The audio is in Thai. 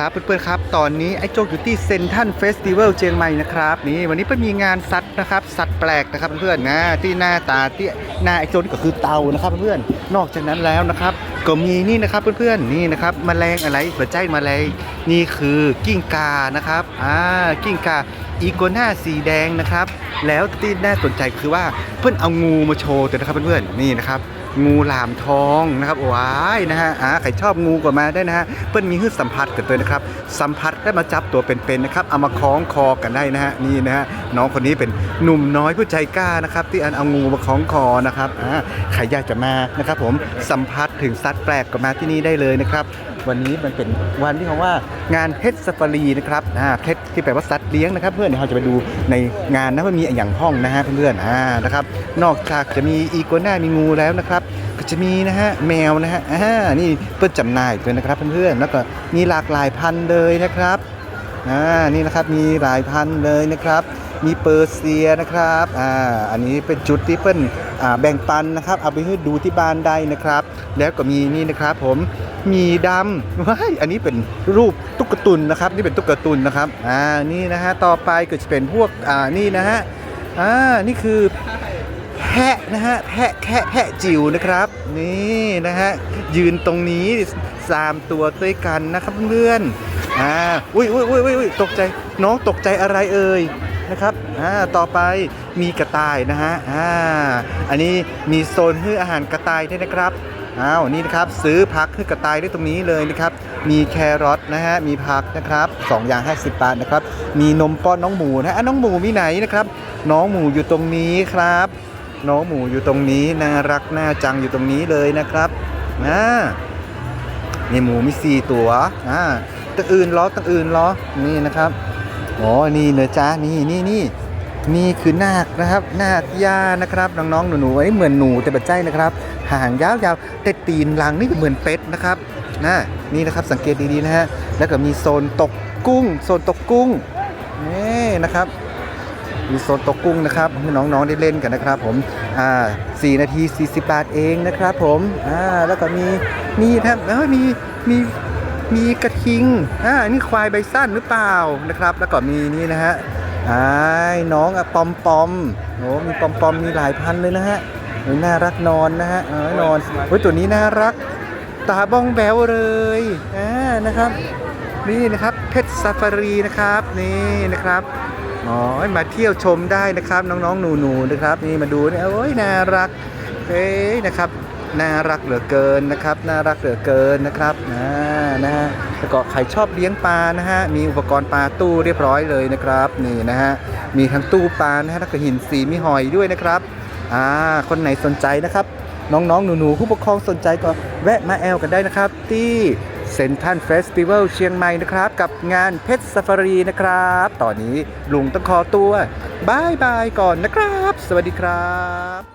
ครับเพื่อนๆครับ ตอนนี้ไอ้โจกอยู่ที่เซนทันเฟสติวัลเชียงใหม่นะครับนี่วันนี้เพิ่มีงานสัตว์นะครับสัตว์แปลกนะครับเพื่อนๆนะที่หน้าตาที่หน้าไอ้โจนี่ก็คือเต่านะครับเพื่อนๆนอกจากนั้นแล้วนะครับก็มีนี่นะครับเพื่อนๆนี่นะครับแมลงอะไรหัวใจแมลงนี่คือกิ้งกานะครับอ่ากิ้งกาอีโกน่าสีแดงนะครับ แล้วที่น่าสนใจคือว่าเพื่อนเอางูมาโชว์ตัวนะครับเพื่อนๆนี่นะครับ งูหลามทองนะครับว้ายนะฮะอ่าใครชอบงูก็มาได้นะฮะเปิ้ลมีหื้อสัมผัสกันตัวนะครับ สัมผัสได้มาจับตัวเป็นๆนะครับเอามาคล้องคอกันได้นะฮะนี่นะฮะน้องคนนี้เป็นหนุ่มน้อยผู้ใจกล้านะครับ ที่อันเอางูมาคล้องคอนะครับอ่าใครอยากจะมานะครับ ผมสัมผัสถึงสัตว์แปลกก็มาที่นี่ได้เลยนะครับ วันนี้มันเป็นวันที่เขาว่างานเพชรซาฟารีนะครับอ่าเพชรที่แปลว่าสัตว์เลี้ยงนะครับเพื่อนเดี๋ยวเราจะไปดูในงานนะว่ามีอย่างห้องนะฮะเพื่อนๆอ่านะครับนอกจากจะมีอีโกน่ามีงูแล้วนะครับก็จะมีนะฮะแมวนะฮะอ่านี่เปิดจำหน่ายด้วยนะครับเพื่อนๆแล้วก็มีหลากหลายพันธุ์เลยนะครับอ่านี่นะครับมีหลายพันธุ์เลยนะครับมีเปอร์เซียนะครับ อ่า อันนี้เป็นจุดที่เปิ้ลอ่าแบ่งปันนะครับ เอาไปให้ดูที่บ้านได้นะครับ แล้วก็มีนี่นะครับผม มีดำว้ายอันนี้เป็นรูปตุ๊กตุนนะครับ นี่เป็นตุ๊กตุนนะครับ อ่า นี่นะฮะ ต่อไปก็จะเป็นพวก อ่า นี่นะฮะ อ่า นี่คือแพะนะฮะ แพะแค่แพะจิ๋วนะครับ นี่นะฮะ ยืนตรงนี้สามตัวด้วยกันนะครับเพื่อนๆ อ่า อุ้ยอุ้ยอุ้ยอุ้ยตกใจ น้องตกใจอะไรเอ่ยนะครับ อ่า ต่อไปมีกระต่ายนะฮะ อ่า อันนี้มีโซนให้อาหารกระต่ายด้วยนะครับ อ้าวนี่นะครับซื้อผักให้กระต่ายได้ตรงนี้เลยนะครับ มีแครอทนะฮะมีผักนะครับสองอย่าง 50 บาทนะครับ มีนมป้อนน้องหมูนะฮะน้องหมูมีไหนนะครับ น้องหมูอยู่ตรงนี้ครับ น้องหมูอยู่ตรงนี้น่ารักน่าจังอยู่ตรงนี้เลยนะครับนะนี่หมูมีสี่ตัวอ่าตั้งอื่นล้อตั้งอื่นล้อนี่นะครับอ๋อนี่เนอจ้านี่นี่นี่นี่คือนาคนะครับ นาคย่านะครับน้องๆหนูๆอันนี้เหมือนหนูแต่บัดใจนะครับ หางยาวๆแต่ตีนลังนี่เหมือนเป็ดนะครับนะนี่นะครับสังเกตดีๆนะฮะแล้วก็มีโซนตกกุ้ง โซนตกกุ้งนี่นะครับมีโซนตกกุ้งนะครับให้น้องๆได้เล่นกันนะครับผมอ่า4นาที40บาทเองนะครับผมอ่าแล้วก็มีมีครับเออมีมีมีกระทิงอ่านี่ควายใบสั้นหรือเปล่านะครับ แล้วก็มีนี่นะฮะอ่าน้องอะปอมปอมโอ้มีปอมปอมมีหลายพันเลยนะฮะ น่ารักนอนนะฮะเออนอนโอ้ยตัวนี้น่ารัก ตาบ้องแบวเลยอ่านะครับ นี่นะครับเพชรซาฟารีนะครับนี่นะครับอ๋อมาเที่ยวชมได้นะครับน้องๆหนูๆนะครับ นี่มาดูเนี่ยโอ้ยน่ารักเฮ้ยนะครับน่ารักเหลือเกินนะครับน่ารักเหลือเกินนะครับนะนะฮะแล้วก็ใครชอบเลี้ยงปลานะฮะมีอุปกรณ์ปลาตู้เรียบร้อยเลยนะครับนี่นะฮะมีทั้งตู้ปลานะฮะแล้วก็หินสีมีหอยด้วยนะครับ อ่าคนไหนสนใจนะครับ น้องๆ หนูๆ ผู้ปกครองสนใจก็แวะมาแอลกันได้นะครับ ที่เซนทันเฟสติวัลเชียงใหม่นะครับ กับงานเพชรซาฟารีนะครับ ตอนนี้ลุงต้องขอตัวบายบายก่อนนะครับ สวัสดีครับ